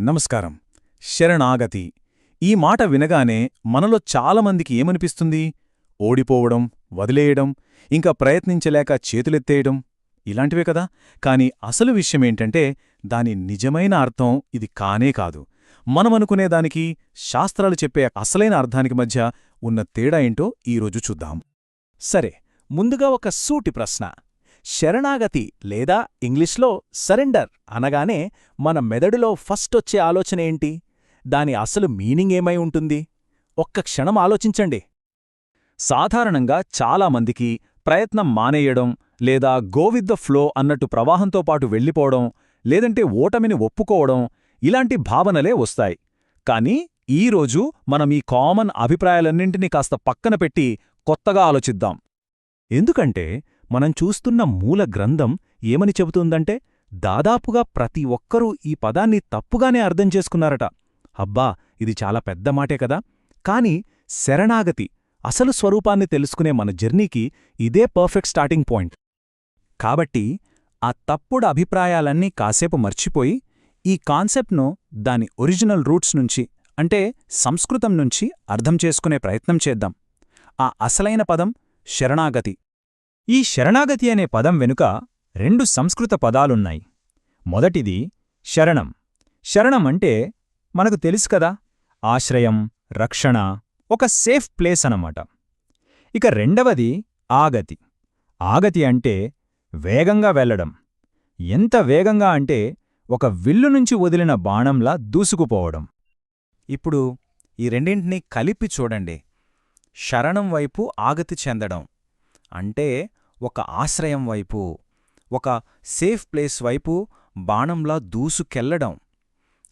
నమస్కారం. శరణాగతి. ఈ మాట వినగానే మనలో చాలామందికి ఏమనిపిస్తుంది? ఓడిపోవడం వదిలేయడం ఇంకా ప్రయత్నించలేక చేతులెత్తేయడం ఇలాంటివే కదా? కాని అసలు విషయమేంటంటే దాని నిజమైన అర్థం ఇది కానే కాదు. మనమనుకునేదానికి శాస్త్రాలు చెప్పే అసలైన అర్థానికి మధ్య ఉన్న తేడా ఏంటో ఈరోజు చూద్దాం. సరే ముందుగా ఒక సూటి ప్రశ్న. శరణాగతి లేదా ఇంగ్లీష్లో సరెండర్ అనగానే మన మెదడులో ఫస్ట్ వచ్చే ఆలోచన ఏంటి? దాని అసలు మీనింగ్ ఏమై ఉంటుంది? ఒక్క క్షణం ఆలోచించండి. సాధారణంగా చాలామందికి ప్రయత్నం మానేయడం లేదా గో ద ఫ్లో అన్నట్టు ప్రవాహంతో పాటు వెళ్ళిపోవడం లేదంటే ఓటమిని ఒప్పుకోవడం ఇలాంటి భావనలే వస్తాయి. కానీ ఈరోజు మనం ఈ కామన్ అభిప్రాయాలన్నింటినీ కాస్త పక్కన పెట్టి కొత్తగా ఆలోచిద్దాం. ఎందుకంటే మనం చూస్తున్న మూల గ్రంథం ఏమని చెబుతుందంటే దాదాపుగా ప్రతి ఒక్కరూ ఈ పదాన్ని తప్పుగానే అర్థం చేసుకున్నారట. అబ్బా ఇది చాలా పెద్ద మాటే కదా. కాని శరణాగతి అసలు స్వరూపాన్ని తెలుసుకునే మన జర్నీకి ఇదే పర్ఫెక్ట్ స్టార్టింగ్ పాయింట్. కాబట్టి ఆ తప్పుడు అభిప్రాయాలన్నీ కాసేపు మర్చిపోయి ఈ కాన్సెప్ట్ను దాని ఒరిజినల్ రూట్స్ నుంచి అంటే సంస్కృతం నుంచి అర్థం చేసుకునే ప్రయత్నం చేద్దాం. ఆ అసలైన పదం శరణాగతి. ఈ శరణాగతి అనే పదం వెనుక రెండు సంస్కృత పదాలున్నాయి. మొదటిది శరణం. శరణం అంటే మనకు తెలుసు కదా ఆశ్రయం రక్షణ ఒక సేఫ్ ప్లేస్ అన్నమాట. ఇక రెండవది ఆగతి. ఆగతి అంటే వేగంగా వెళ్ళడం. ఎంత వేగంగా అంటే ఒక విల్లు నుంచి వదిలిన బాణంలా దూసుకుపోవడం. ఇప్పుడు ఈ రెండింటినీ కలిపి చూడండి. శరణం వైపు ఆగతి చెందడం. అంటే ఒక ఆశ్రయం వైపు ఒక సేఫ్ ప్లేస్ వైపు బాణంలా దూసుకెళ్ళడం.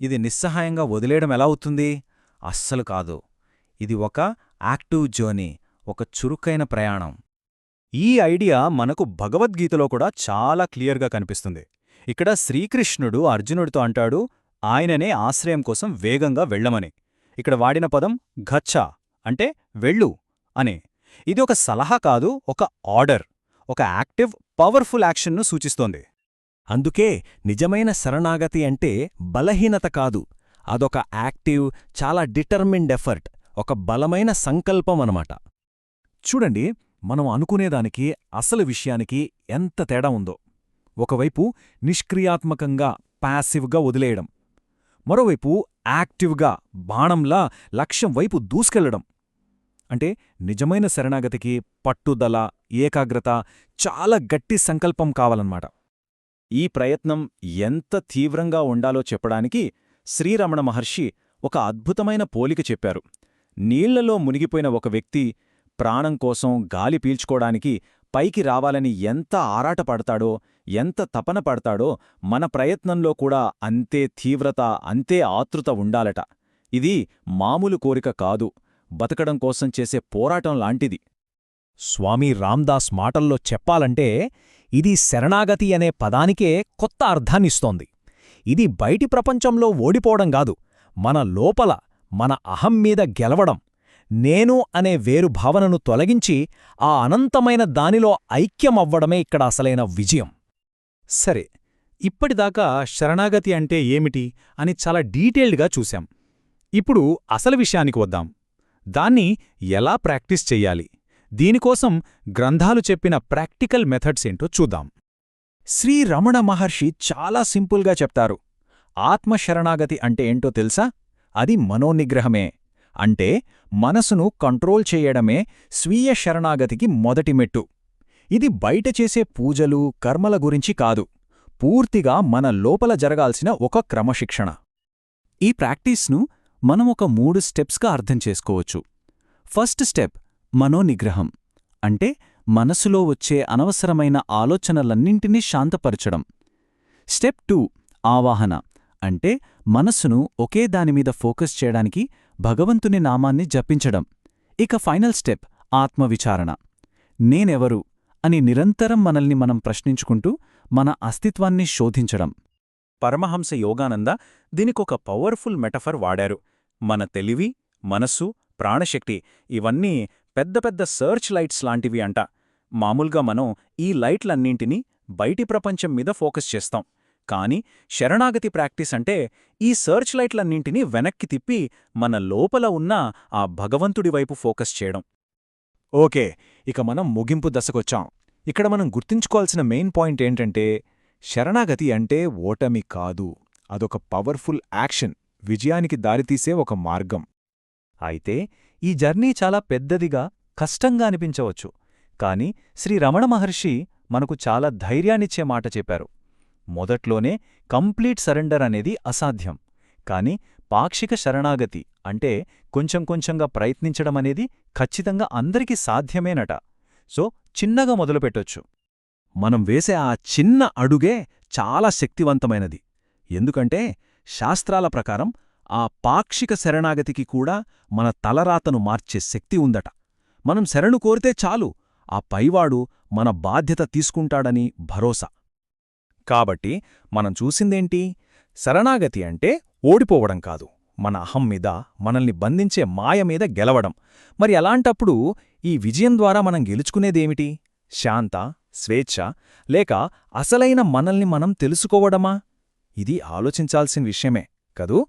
ఇది నిస్సహాయంగా వదిలేయడం ఎలా అవుతుంది? అస్సలు కాదు. ఇది ఒక యాక్టివ్ జర్నీ ఒక చురుకైన ప్రయాణం. ఈ ఐడియా మనకు భగవద్గీతలో కూడా చాలా క్లియర్గా కనిపిస్తుంది. ఇక్కడ శ్రీకృష్ణుడు అర్జునుడితో అంటాడు ఆయననే ఆశ్రయం కోసం వేగంగా వెళ్ళమని. ఇక్కడ వాడిన పదం ఘచ్చ అంటే వెళ్ళు అనే. ఇది ఒక సలహా కాదు ఒక ఆర్డర్. ఒక యాక్టివ్ పవర్ఫుల్ యాక్షన్ను సూచిస్తోంది. అందుకే నిజమైన శరణాగతి అంటే బలహీనత కాదు. అదొక యాక్టివ్ చాలా డిటర్మిన్డ్ ఎఫర్ట్ ఒక బలమైన సంకల్పం అనమాట చూడండి మనం అనుకునేదానికి అసలు విషయానికి ఎంత తేడా ఉందో. ఒకవైపు నిష్క్రియాత్మకంగా ప్యాసివ్గా వదిలేయడం. మరోవైపు యాక్టివ్గా బాణంలా లక్ష్యం వైపు దూసుకెళ్ళడం. అంటే నిజమైన శరణాగతికి పట్టుదల ఏకాగ్రత చాలా గట్టి సంకల్పం కావాలన్నమాట. ఈ ప్రయత్నం ఎంత తీవ్రంగా ఉండాలో చెప్పడానికి శ్రీరమణ మహర్షి ఒక అద్భుతమైన పోలిక చెప్పారు. నీళ్ళలో మునిగిపోయిన ఒక వ్యక్తి ప్రాణం కోసం గాలి పీల్చుకోడానికి పైకి రావాలని ఎంత ఆరాటపడతాడో ఎంత తపన పడతాడో మన ప్రయత్నంలో కూడా అంతే తీవ్రత అంతే ఆతృత ఉండాలట. ఇది మామూలు కోరిక కాదు. బతకడం కోసం చేసే పోరాటం లాంటిది. స్వామి రామ్దాస్ మాటల్లో చెప్పాలంటే ఇది శరణాగతి అనే పదానికే కొత్త అర్థాన్నిస్తోంది. ఇది బయటి ప్రపంచంలో ఓడిపోవడం కాదు మన లోపల మన అహం మీద గెలవడం. నేను అనే వేరు భావనను తొలగించి ఆ అనంతమైన దానిలో ఐక్యమవ్వడమే ఇక్కడ అసలైన విజయం. సరే ఇప్పటిదాకా శరణాగతి అంటే ఏమిటి అని చాలా డీటెయిల్డ్గా చూశాం. ఇప్పుడు అసలు విషయానికి వద్దాం. దాన్ని ఎలా ప్రాక్టీస్ చెయ్యాలి దీనికోసం గ్రంథాలు చెప్పిన ప్రాక్టికల్ మెథడ్స్ ఏంటో చూద్దాం. శ్రీ రమణ మహర్షి చాలా సింపుల్గా చెప్తారు. ఆత్మశరణాగతి అంటే ఏంటో తెలుసా? అది మనోనిగ్రహమే. అంటే మనసును కంట్రోల్ చేయడమే స్వీయ శరణాగతికి మొదటి మెట్టు. ఇది బయట చేసే పూజలు కర్మల గురించి కాదు. పూర్తిగా మన లోపల జరగాల్సిన ఒక క్రమశిక్షణ. ఈ ప్రాక్టీస్ను మనం ఒక మూడు స్టెప్స్గా అర్థం చేసుకోవచ్చు. ఫస్ట్ స్టెప్ మనోనిగ్రహం అంటే మనసులో వచ్చే అనవసరమైన ఆలోచనలన్నింటినీ శాంతపరచడం. స్టెప్ టూ ఆవాహన అంటే మనసును ఒకే దానిమీద ఫోకస్ చేయడానికి భగవంతుని నామాన్ని జపించడం. ఇక ఫైనల్ స్టెప్ ఆత్మవిచారణ. నేనెవరు అని నిరంతరం మనల్ని మనం ప్రశ్నించుకుంటూ మన అస్తిత్వాన్ని శోధించడం. పరమహంస యోగానంద దీనికొక పవర్ఫుల్ మెటఫర్ వాడారు. మన తెలివి మనస్సు ప్రాణశక్తి ఇవన్నీ పెద్ద పెద్ద సర్చ్ లైట్స్ లాంటివి అంట. మామూలుగా మనం ఈ లైట్లన్నింటినీ బయటి ప్రపంచం మీద ఫోకస్ చేస్తాం. కాని శరణాగతి ప్రాక్టీస్ అంటే ఈ సర్చ్ లైట్లన్నింటినీ వెనక్కి తిప్పి మన లోపల ఉన్న ఆ భగవంతుడి వైపు ఫోకస్ చేయడం. ఓకే ఇక మనం ముగింపు దశకొచ్చాం. ఇక్కడ మనం గుర్తుంచుకోవాల్సిన మెయిన్ పాయింట్ ఏంటంటే శరణాగతి అంటే ఓటమి కాదు. అదొక పవర్ఫుల్ యాక్షన్. విజయానికి దారితీసే ఒక మార్గం. అయితే ఈ జర్నీ చాలా పెద్దదిగా కష్టంగా అనిపించవచ్చు. కాని శ్రీ రమణ మహర్షి మనకు చాలా ధైర్యాన్నిచ్చే మాట చెప్పారు. మొదట్లోనే కంప్లీట్ సరెండర్ అనేది అసాధ్యం. కాని పాక్షిక శరణాగతి అంటే కొంచెం కొంచెంగా ప్రయత్నించడమనేది ఖచ్చితంగా అందరికీ సాధ్యమేనట. సో చిన్నగా మొదలుపెట్టొచ్చు మనం వేసే ఆ చిన్న అడుగే చాలా శక్తివంతమైనది. ఎందుకంటే శాస్త్రాల ప్రకారం ఆ పాక్షిక శరణాగతికి కూడా మన తలరాతను మార్చే శక్తి ఉందట. మనం శరణు కోరితే చాలు ఆ పైవాడు మన బాధ్యత తీసుకుంటాడని భరోసా. కాబట్టి మనం చూసిందేంటి? శరణాగతి అంటే ఓడిపోవడం కాదు. మన అహం మీద మనల్ని బంధించే మాయ మీద గెలవడం. మరి అలాంటప్పుడు ఈ విజయం ద్వారా మనం గెలుచుకునేదేమిటి? శాంత స్వేచ్ఛ లేక అసలైన మనల్ని మనం తెలుసుకోవడమా? ఇది ఆలోచించాల్సిన విషయమే కదూ?